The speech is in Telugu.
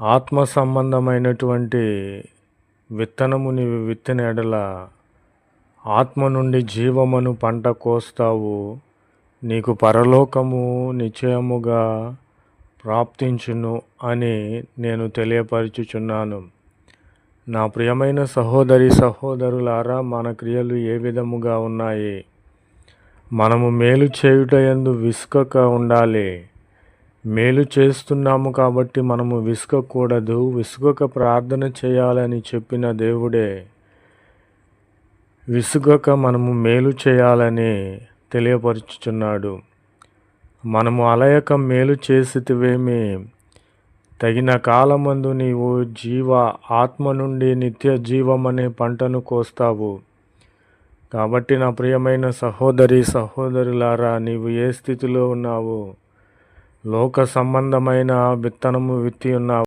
ఆత్మ సంబంధమైనటువంటి విత్తనము నీవు విత్తిన ఎడల ఆత్మ నుండి జీవమును పంట కోస్తావు. నీకు పరలోకము నిశ్చయముగా ప్రాప్తించును అని నేను తెలియపరచుచున్నాను. నా ప్రియమైన సహోదరి సహోదరులారా మన క్రియలు ఏ విధముగా ఉన్నాయి? మనము మేలు చేయుట ఎందు విసుకక ఉండాలి. మేలు చేస్తున్నాము కాబట్టి మనము విసుకకూడదు విసుగక ప్రార్థన చేయాలని చెప్పిన దేవుడే విసుగక మనము మేలు చేయాలని తెలియపరుచుచున్నాడు. మనము అలయక మేలు చేసితివేమి? తగిన కాలమందు నీవు జీవ ఆత్మ నుండి నిత్య జీవమనే పంటను కోస్తావు. కాబట్టి నా ప్రియమైన సహోదరి సహోదరులారా నీవు ఏ స్థితిలో ఉన్నావు? లోక సంబంధమైన విత్తనము విత్తి ఉన్నావు.